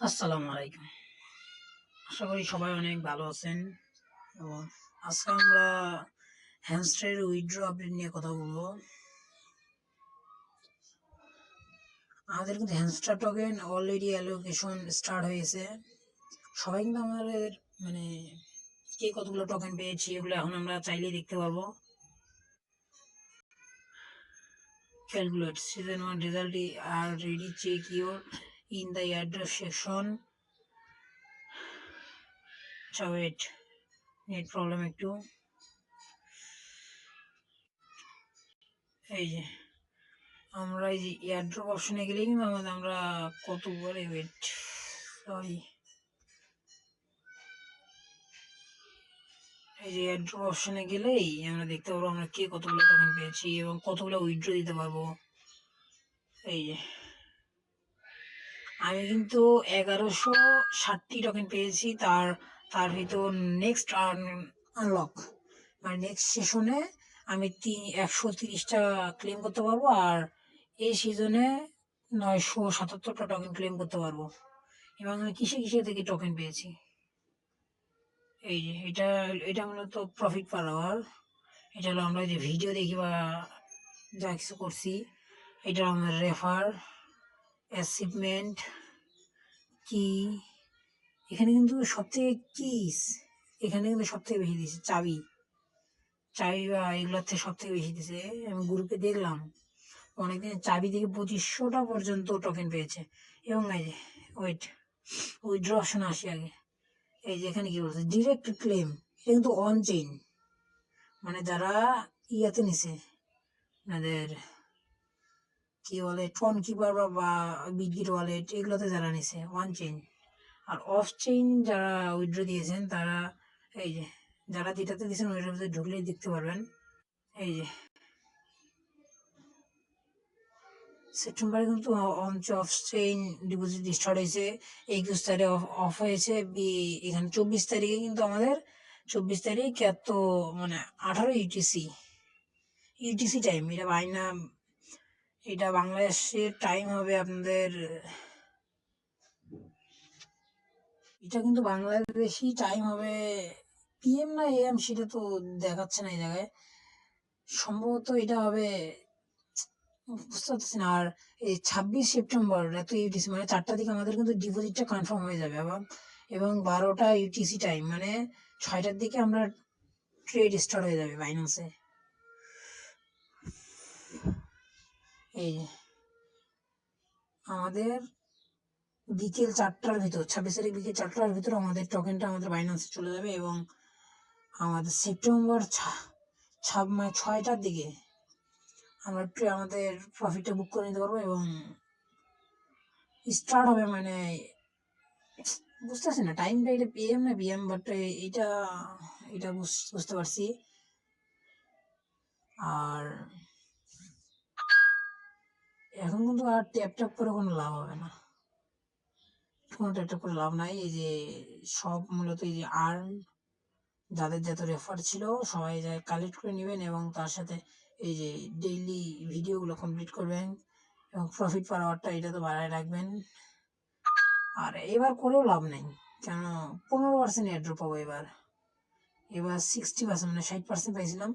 আসসালামু আলাইকুম। আশা করি সবাই অনেক ভালো আছেন। এবং আজকে আমরা হ্যামস্টারের উইথড্র আপডেট নিয়ে কথা বলব। আমাদের কিন্তু hamster token already allocation start হয়েছে। সবাই কিন্তু আমাদের মানে কে কতগুলো টোকেন পেয়েছি এগুলো এখন আমরা চাইলেই দেখতে পারব। Calculate season one result R ready check your in the address section আচ্ছা ওয়েট নেট প্রবলেম একটু। এই যে, আমরা এই যে এয়ারড্রপ অপশনে গেলেই কিন্তু আমাদের আমরা কত বলে ওয়েট সরি এই যে এয়ারড্রপ অপশনে গেলেই আমরা দেখতে পারব আমরা কে কতগুলো টোকেন পেয়েছি এবং কতগুলো উইথড্র দিতে পারব। এই যে। আমি কিন্তু এগারোশো ষাটটি টোকেন পেয়েছি, তার তার ভিতর নেক্সট আনলক মানে নেক্সট সেশনে আমি তিন একশো তিরিশটা ক্লেম করতে পারব আর এই সিজনে নয়শো সাতাত্তরটা টোকেন ক্লেম করতে পারব। এবং আমি কিসে কিসে থেকে টোকেন পেয়েছি? এই যে, এটা এটা মূলত প্রফিট পার এটা হলো আমরা যে ভিডিও দেখি বা যা কিছু করছি এটা আমাদের রেফার অ্যাচিভমেন্ট কি? এখানে কিন্তু সবথেকে কিস? এখানে কিন্তু সবথেকে বেশি দিয়েছে, চাবি। চাবি বা এগুলোর থেকে সব থেকে বেশি দিয়েছে। আমি গ্রুপে দেখলাম, অনেকদিন চাবি থেকে পঁচিশশোটা পর্যন্ত টোকেন পেয়েছে। এবং এই যে ওয়েট উইথড্র অপশন আসি আগে। এই যে এখানে কি বলছে? ডিরেক্ট ক্লেম এটা কিন্তু অন চেইন মানে যারা ইয়াতে নিছে, আপনাদের কি বলে টন কিপার বা বিটগিট ওয়ালেট এগুলোতে যারা নিছে ওয়ান চেইন আর অফ চেইন যারা উইথড্র দিয়েছেন, তারা এই যে, যারা যেটাতে দিয়েছেন, ওইটার ঢুকলেই দেখতে পারবেন। এই যে। সেপ্টেম্বরে কিন্তু অঞ্চ অফ চেইন ডিপোজিট স্টার্ট হয়েছে। একুশ তারিখে অফ হয়েছে। এখানে চব্বিশ তারিখে কিন্তু আমাদের চব্বিশ তারিখ এত মানে আঠারো ইউটিসি ইউটিসি টাইম এটা বাইনা এটা বাংলাদেশের টাইম হবে আপনাদের, এটা কিন্তু বাংলাদেশি টাইম হবে পিএম না এএম সেটা তো দেখাচ্ছে না এই জায়গায়। সম্ভবত এটা হবে, বুঝতে পারতেছি না, আর এই ছাব্বিশ সেপ্টেম্বর, এত ইউটিসি মানে চারটা দিকে আমাদের কিন্তু ডিপোজিটটা কনফার্ম হয়ে যাবে আবার এবং বারোটা ইউটিসি টাইম মানে ছয়টার দিকে আমরা ট্রেড স্টার্ট হয়ে যাবে বাইন্যান্সে এই আমাদের বিকেল চারটার ভিতর, ছাব্বিশ তারিখ বিকেল চারটার ভিতর আমাদের টোকেনটা আমাদের বাইন্যান্সে চলে যাবে এবং আমাদের সেপ্টেম্বর ছাব মানে ছয়টার দিকে আমরা ট্রে- আমাদের প্রফিটটা বুক করে নিতে পারব এবং স্টার্ট হবে মানে বুঝতেছি না টাইমটা এটা পিএম না পিএম বাট এটা এটা বুঝ- বুঝতে পারছি। আর এখন কিন্তু আর ট্যাপ ট্যাপ করে কোনো লাভ হবে না। কোনো ট্যাপ ট্যাপ করে লাভ নাই। এই যে সব মূলত এই যে আর্ন যাদের যত রেফার ছিল সবাই যায় কালেক্ট করে নেবেন এবং তার সাথে এই যে ডেইলি ভিডিওগুলো কমপ্লিট করবেন এবং প্রফিট পার আওয়ারটা এটা তো বাড়ায় রাখবেন। আর এবার করেও লাভ নেই। কেন? পনেরো পার্সেন্ট এয়ারড্রপ পাবো এবার। এবার সিক্সটি পার্সেন্ট মানে ষাট পার্সেন্ট পাইছিলাম।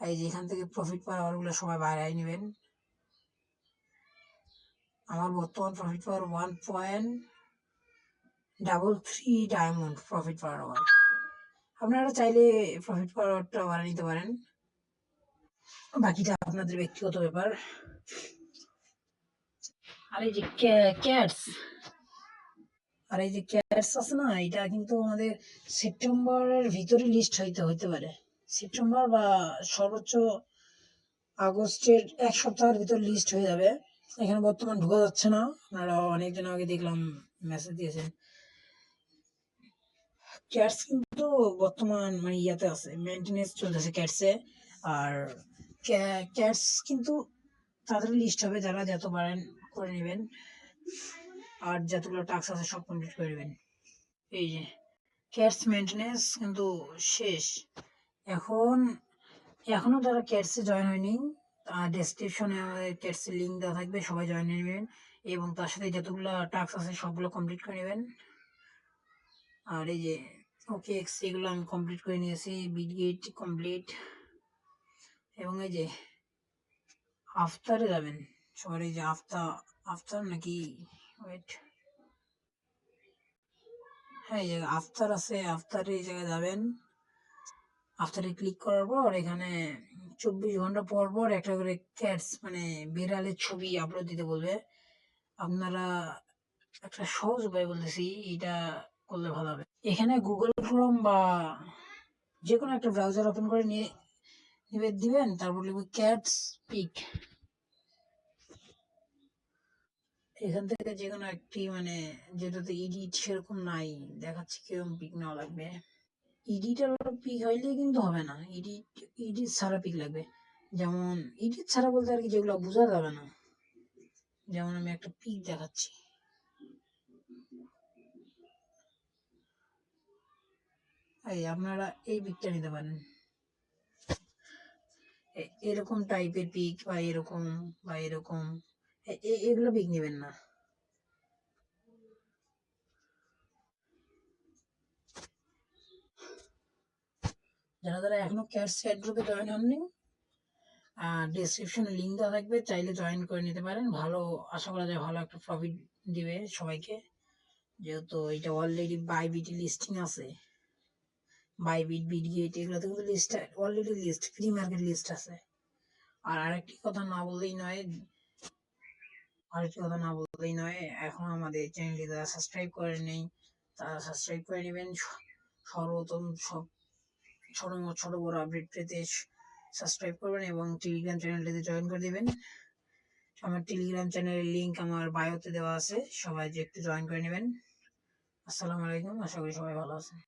এই যে এখান থেকে প্রফিট পার আওয়ারগুলো সবাই বাড়ায় নেবেন। আমার বর্তমান profit power one point double three diamond profit power hour আপনারা চাইলে প্রফিট পার আওয়ারটা বাড়িয়ে নিতে পারেন। বাকিটা আপনাদের ব্যক্তিগত ব্যাপার। আর এই যে ক্যাটস আর এই যে ক্যাটস আছে না, এটা কিন্তু আমাদের সেপ্টেম্বরের ভিতরে লিস্ট হইতে হইতে পারে। সেপ্টেম্বর বা সর্বোচ্চ আগস্টের এক সপ্তাহের ভিতর লিস্ট হয়ে যাবে। এখানে বর্তমান ঢোকা যাচ্ছে না। আপনারা অনেকদিন আগে দেখলাম মেসেজ দিয়েছেন। ক্যাটস কিন্তু বর্তমান মানে ইয়াতে আছে মেনটেনেন্স চলতেছে ক্যাটসে আর ক্যাটস কিন্তু তাদের লিস্ট হবে যারা যত পারেন করে নেবেন। আর যতগুলো টাস্ক আছে সব কমপ্লিট করে নেবেন। এই যে ক্যাটস মেনটেনেন্স কিন্তু শেষ। এখন, এখনও যারা ক্যাটসে জয়েন হয়নি। ডেসক্রিপশনে ক্যাটসের লিঙ্ক দেওয়া থাকবে, সবাই জয়েন নেবেন। এবং তার সাথে যতগুলো টাস্ক আছে, সবগুলো কমপ্লিট করে নেবেন। আর এই যে ওকে এক্স এগুলো আমি কমপ্লিট করে নিয়েছি বিডগেট কমপ্লিট এবং এই যে আফতারে যাবেন সবার এই যে আফতা আফতার নাকি ওয়েট হ্যাঁ এই যে আফতার আছে আফতারে এই জায়গায় যাবেন। আফতারে ক্লিক করার পর এখানে চব্বিশ ঘণ্টা পর পর একটা করে ক্যাটস মানে বিড়ালের ছবি আপলোড দিতে বলবে। আপনারা একটা সহজ উপায় বলতেছি এটা করলে ভালো হবে। এখানে গুগল ক্রোম বা যে কোনো একটা ব্রাউজার ওপেন করে নিয়ে, নিবে, দিবেন, তারপর লিখবে ক্যাটস পিক এখান থেকে যে কোনো একটি মানে যেটাতে এডিট সেরকম নাই, দেখাচ্ছি কীরকম পিক নেওয়া লাগবে। এডিটার পিক হইলে কিন্তু হবে না। এডিট এডিট ছাড়া পিক লাগবে। যেমন এডিট ছাড়া বলতে আর কি যেগুলো বোঝা যাবে না। যেমন আমি একটা পিক দেখাচ্ছি। এই আপনারা এই পিকটা নিতে পারেন। এরকম টাইপের পিক বা এরকম বা এরকম এগুলো পিক নেবেন না। যারা যারা এখনও ক্যাটস চ্যাট গ্রুপে জয়েন হননি ডিসক্রিপশনে লিঙ্ক দেওয়া থাকবে, চাইলে জয়েন করে নিতে পারেন। ভালো, আশা করা যায় ভালো একটা প্রফিট দিবে সবাইকে। যেহেতু এটা অলরেডি বাই বিটি লিস্টিং আছে। বাই বিট বিট গেট এগুলোতে কিন্তু list already list free market list আছে। আর আরেকটি কথা না বললেই নয়, আরেকটি কথা না বললেই নয়, এখন আমাদের চ্যানেলটি যারা সাবস্ক্রাইব করে নেই তারা সাবস্ক্রাইব করে নেবেন। সর্বপ্রথম সব ছোট ছোট বড় আপডেট পেতে সাবস্ক্রাইব করবেন এবং টেলিগ্রাম চ্যানেলটিতে জয়েন করে দেবেন। আমার টেলিগ্রাম চ্যানেলের লিঙ্ক আমার বায়োতে দেওয়া আছে, সবাই যে একটু জয়েন করে নেবেন। আসসালামু আলাইকুম, আশা করি সবাই ভালো আছেন।